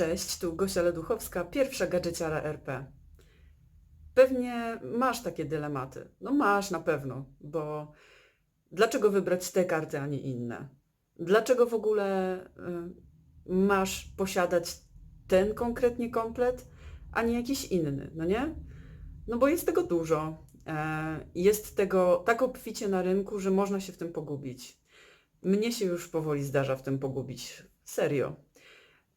Cześć, tu Gosia Leduchowska, pierwsza gadżeciara RP. Pewnie masz takie dylematy. No masz na pewno, bo dlaczego wybrać te karty, a nie inne? Dlaczego w ogóle y, masz posiadać ten konkretnie komplet, a nie jakiś inny, no nie? No bo jest tego dużo. E, Jest tego tak obficie na rynku, że można się w tym pogubić. Mnie się już powoli zdarza w tym pogubić. Serio.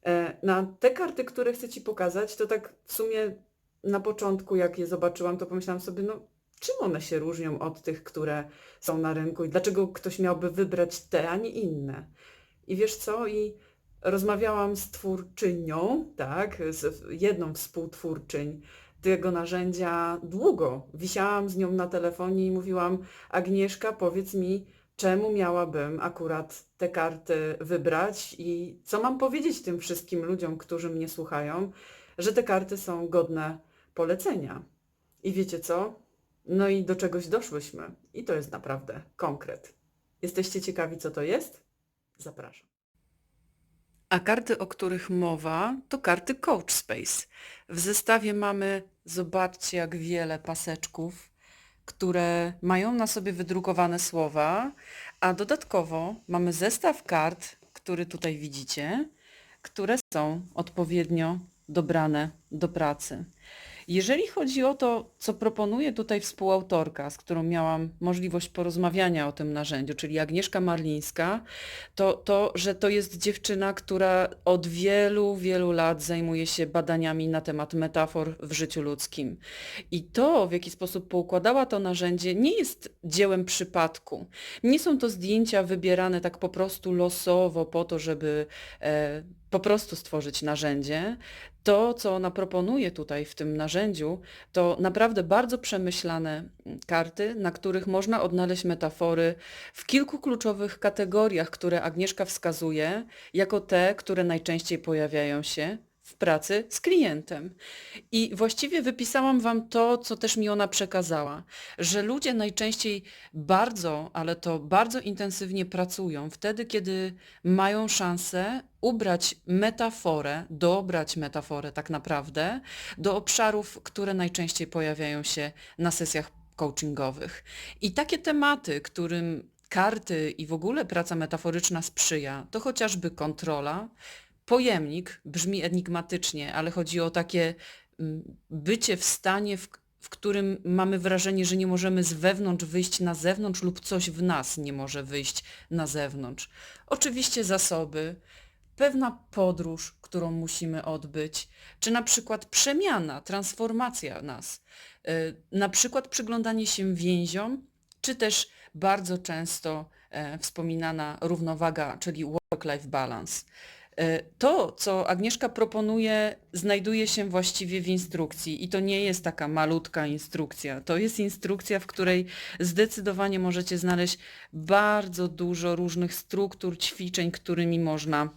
E, Na te karty, które chcę Ci pokazać, to tak w sumie na początku, jak je zobaczyłam, to pomyślałam sobie, no czym one się różnią od tych, które są na rynku i dlaczego ktoś miałby wybrać te, a nie inne. I wiesz co? I rozmawiałam z twórczynią, tak, z jedną współtwórczyń tego narzędzia długo. Wisiałam z nią na telefonie i mówiłam, Agnieszka, powiedz mi, czemu miałabym akurat te karty wybrać i co mam powiedzieć tym wszystkim ludziom, którzy mnie słuchają, że te karty są godne polecenia. I wiecie co? No i do czegoś doszłyśmy. I to jest naprawdę konkret. Jesteście ciekawi, co to jest? Zapraszam. A karty, o których mowa, to karty Coach Space. W zestawie mamy, zobaczcie, jak wiele paseczków, które mają na sobie wydrukowane słowa, a dodatkowo mamy zestaw kart, który tutaj widzicie, które są odpowiednio dobrane do pracy. Jeżeli chodzi o to, co proponuje tutaj współautorka, z którą miałam możliwość porozmawiania o tym narzędziu, czyli Agnieszka Marlińska, to to, że to jest dziewczyna, która od wielu, wielu lat zajmuje się badaniami na temat metafor w życiu ludzkim. I to, w jaki sposób poukładała to narzędzie, nie jest dziełem przypadku. Nie są to zdjęcia wybierane tak po prostu losowo po to, żeby e, po prostu stworzyć narzędzie. To, co ona proponuje tutaj w tym narzędziu, to naprawdę bardzo przemyślane mm, karty, na których można odnaleźć metafory w kilku kluczowych kategoriach, które Agnieszka wskazuje, jako te, które najczęściej pojawiają się w pracy z klientem. I właściwie wypisałam Wam to, co też mi ona przekazała, że ludzie najczęściej bardzo, ale to bardzo intensywnie pracują wtedy, kiedy mają szansę ubrać metaforę, dobrać metaforę tak naprawdę do obszarów, które najczęściej pojawiają się na sesjach coachingowych. I takie tematy, którym karty i w ogóle praca metaforyczna sprzyja, to chociażby kontrola, pojemnik, brzmi enigmatycznie, ale chodzi o takie mm, bycie w stanie, w, w którym mamy wrażenie, że nie możemy z wewnątrz wyjść na zewnątrz lub coś w nas nie może wyjść na zewnątrz. Oczywiście zasoby, pewna podróż, którą musimy odbyć, czy na przykład przemiana, transformacja nas, y, na przykład przyglądanie się więziom, czy też bardzo często e, wspominana równowaga, czyli work-life balance. E, To, co Agnieszka proponuje, znajduje się właściwie w instrukcji i to nie jest taka malutka instrukcja. To jest instrukcja, w której zdecydowanie możecie znaleźć bardzo dużo różnych struktur, ćwiczeń, którymi można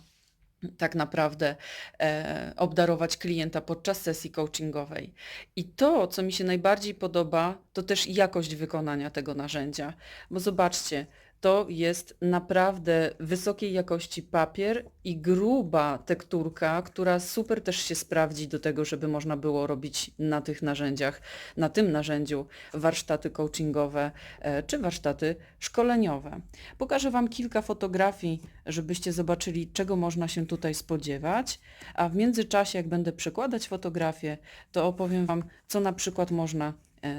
tak naprawdę e, obdarować klienta podczas sesji coachingowej. I to, co mi się najbardziej podoba, to też jakość wykonania tego narzędzia. Bo zobaczcie, to jest naprawdę wysokiej jakości papier i gruba tekturka, która super też się sprawdzi do tego, żeby można było robić na tych narzędziach, na tym narzędziu warsztaty coachingowe e, czy warsztaty szkoleniowe. Pokażę Wam kilka fotografii, żebyście zobaczyli, czego można się tutaj spodziewać, a w międzyczasie, jak będę przekładać fotografię, to opowiem Wam, co na przykład można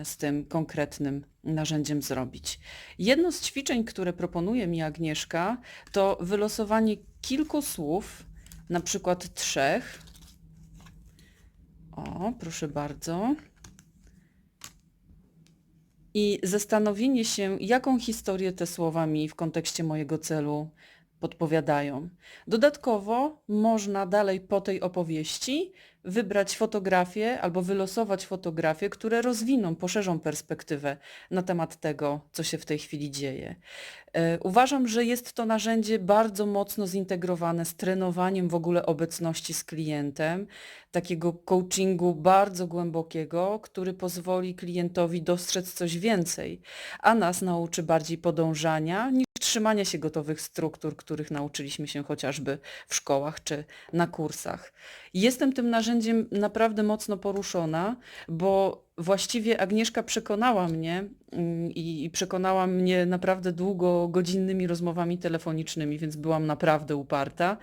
z tym konkretnym narzędziem zrobić. Jedno z ćwiczeń, które proponuje mi Agnieszka, to wylosowanie kilku słów, na przykład trzech. O, proszę bardzo. I zastanowienie się, jaką historię te słowa mi w kontekście mojego celu podpowiadają. Dodatkowo można dalej po tej opowieści wybrać fotografie albo wylosować fotografie, które rozwiną, poszerzą perspektywę na temat tego, co się w tej chwili dzieje. E, Uważam, że jest to narzędzie bardzo mocno zintegrowane z trenowaniem w ogóle obecności z klientem, takiego coachingu bardzo głębokiego, który pozwoli klientowi dostrzec coś więcej, a nas nauczy bardziej podążania trzymania się gotowych struktur, których nauczyliśmy się chociażby w szkołach czy na kursach. Jestem tym narzędziem naprawdę mocno poruszona, bo właściwie Agnieszka przekonała mnie i i przekonała mnie naprawdę długo godzinnymi rozmowami telefonicznymi, więc byłam naprawdę uparta,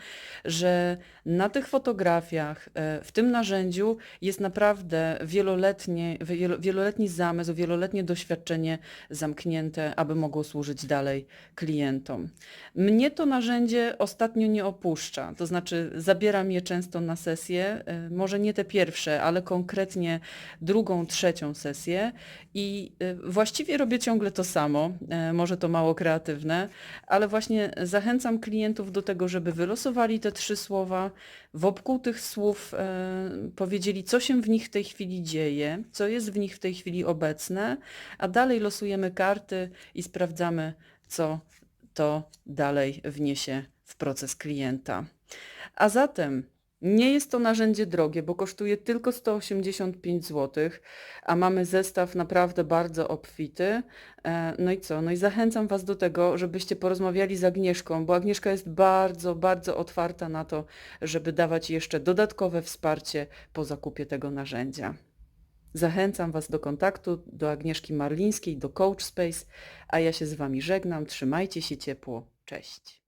że na tych fotografiach, e, w tym narzędziu jest naprawdę wieloletnie, wielo- wieloletni zamysł, wieloletnie doświadczenie zamknięte, aby mogło służyć dalej klientom. Mnie to narzędzie ostatnio nie opuszcza, to znaczy zabieram je często na sesje, e, może nie te pierwsze, ale konkretnie drugą, trzecią sesję i e, właściwie robię ciągle to samo, e, może to mało kreatywne, ale właśnie zachęcam klientów do tego, żeby wylosowali te trzy słowa, wokół tych słów e, powiedzieli, co się w nich w tej chwili dzieje, co jest w nich w tej chwili obecne, a dalej losujemy karty i sprawdzamy, co to dalej wniesie w proces klienta. A zatem nie jest to narzędzie drogie, bo kosztuje tylko 185 zł, a mamy zestaw naprawdę bardzo obfity. E, No i co? No i zachęcam Was do tego, żebyście porozmawiali z Agnieszką, bo Agnieszka jest bardzo, bardzo otwarta na to, żeby dawać jeszcze dodatkowe wsparcie po zakupie tego narzędzia. Zachęcam Was do kontaktu do Agnieszki Marlińskiej, do Coach Space, a ja się z Wami żegnam. Trzymajcie się ciepło. Cześć.